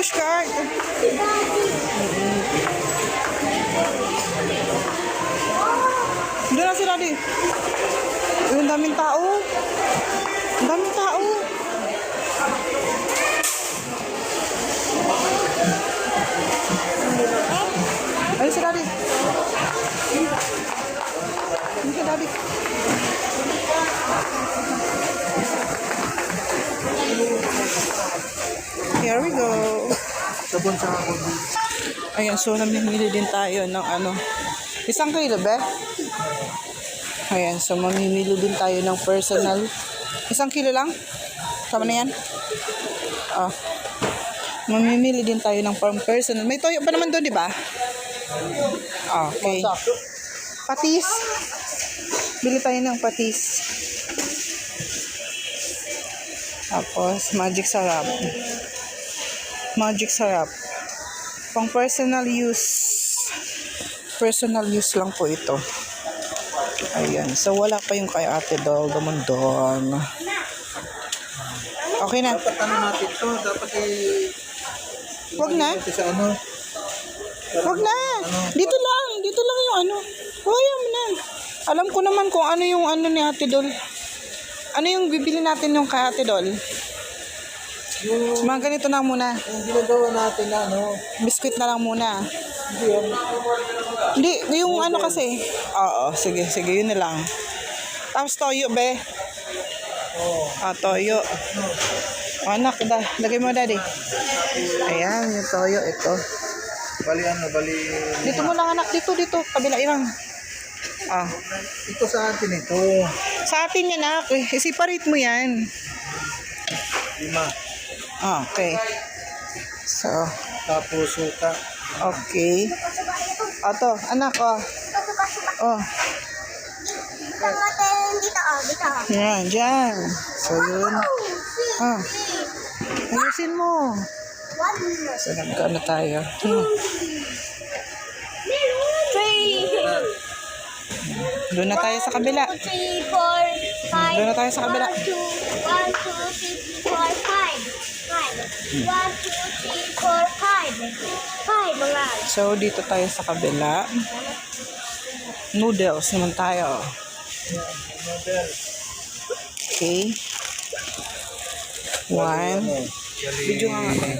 push cart. Doon na si Daddy. Uy, ang daming tao. Ang daming tao. Ayun si Daddy. Ayun si Daddy. Sabon sa ako. Ayan, so namimili din tayo ng ano. Isang kilo ba? Ayan, so mamimili din tayo ng personal. Isang kilo lang? Tama na yan? Ah. Mamimili din tayo ng pang personal. May toyo pa naman doon, di ba? Okay. Patis. Bili tayo ng patis. Tapos, magic sarap. Magic sarap. Pang personal use. Personal use lang po ito. Ayan. So, wala pa yung kay Ate Dol Dumundong. Okay na. Dapat ano natin to, dapat i... Wag na. Sa ano. Wag na. Dito lang. Dito lang yung ano. Kaya mo na. Alam ko naman kung ano yung ano ni Ate Dol. Ano yung bibili natin yung kay Ate Dol? Yung, Mga ganito na muna. yung ginagawa natin na ano. Biscuit na lang muna. Hindi yan. Hindi, yung ano kasi. Oo, sige, sige, yun na lang. Tapos toyo, be. Oo. Ah, toyo. Oh, anak, da, lagay mo, daddy. Ayan, yung toyo, ito. Bali ano, bali... Dito mo lang, anak. Dito, dito. Kabila ilang. Ah. Ito sa atin ito. Sa atin yan, anak. Eh, separate mo yan. Lima. Ah, okay. So, Tapos suka. okay. Oto, anak, oh. Oh, dito, oh, dito. yan, dyan. So, yun. Ah, ayusin mo. One, So, nagkano tayo? Hmm. Doon na tayo sa kabila. Doon na tayo sa kabila. One, two, one, two, three, four, five. Five. One, two, three, four, five. Five, mga. So, dito tayo sa kabila. Noodles naman tayo. Okay. One. Video nga nga.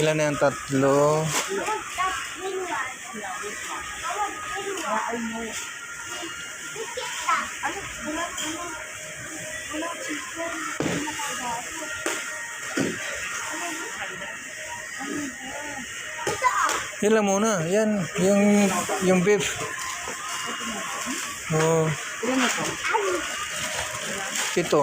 Ilan na yung tatlo? Yan lang muna. Yan. Yung, yung beef. Oh. Ito.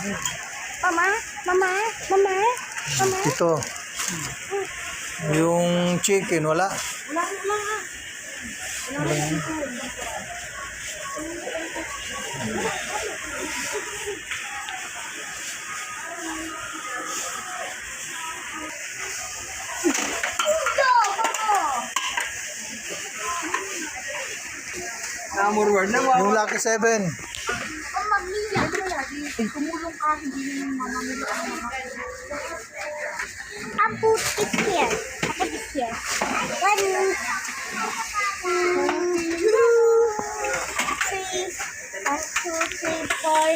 Mama, mama, mama, mama. Ito. Yung chicken, wala. Wala na mga. Yung Lucky Seven. I put it here. I put it here. One, two, three, one, two, three, four,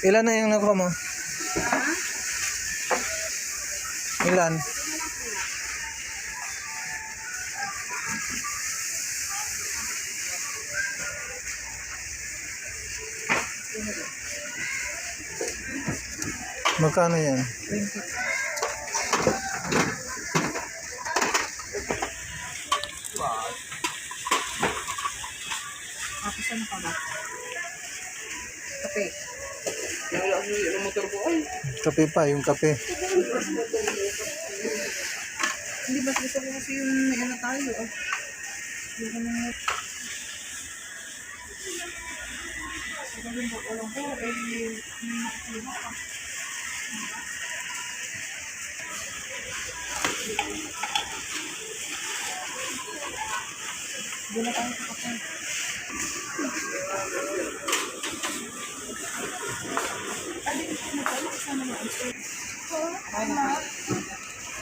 Ilan na yung nakuha mo? Ha? Ilan? Magkano yan? 20. Tapos ano pa ba? Kape pa, yung kape. hindi ba gusto ko kasi yung may ano tayo. Walang ko, eh, Doon na tayo sa kape.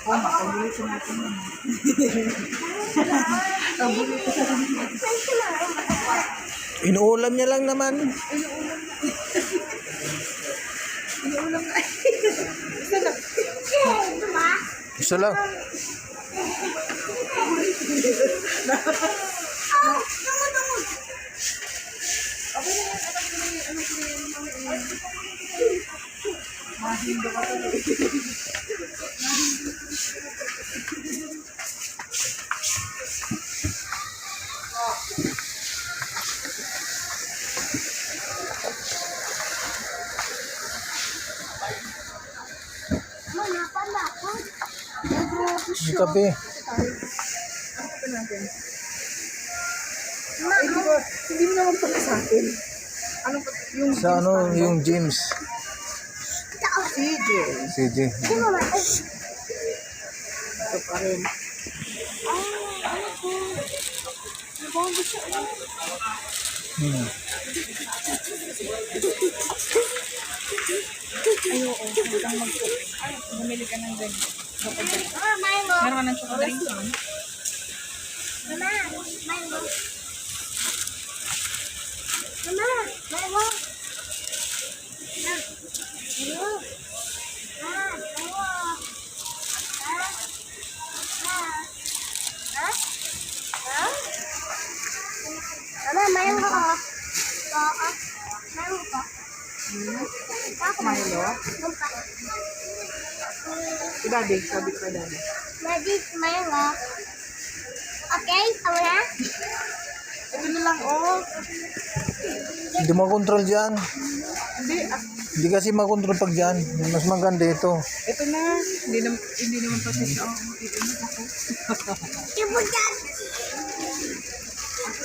Oh, makabulit natin yun. Inuulam niya lang naman. Isa lang. Mama, pala ako. Yung kape. Hindi mo naman pala sa akin. Anong, yung Sa ano, yung James. CJ. CJ. Ito pa rin. ah, ano po? Nabombo siya. Hmm. Ayoko, hanggang mag Ay, bumili ka ng drink. Ah. Meron ka ng chocolate drink? Mama, mango. Mama, mango. Ah, mango. Ah, mango. Ah, ah. Ah? Ah? Mango ka. Oo. Mango ka. Ako, Milo? Gumpa. Si daddy, sabi ko daddy. Magic mango. Okay, ako na? Ito na lang, oh. Hindi makontrol dyan. Hindi, ah, Hindi kasi makontrol pag dyan. Mas maganda ito. ito na. Hindi, naman, hindi naman pati siya. Oh, iinit ako. Ibu dyan.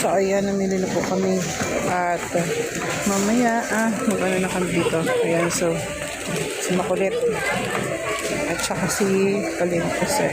So, ayan, namili na po kami. At uh, mamaya, ah, mag-ano na kami dito. Ayan, so, si Makulit. At saka si Kalimpas eh.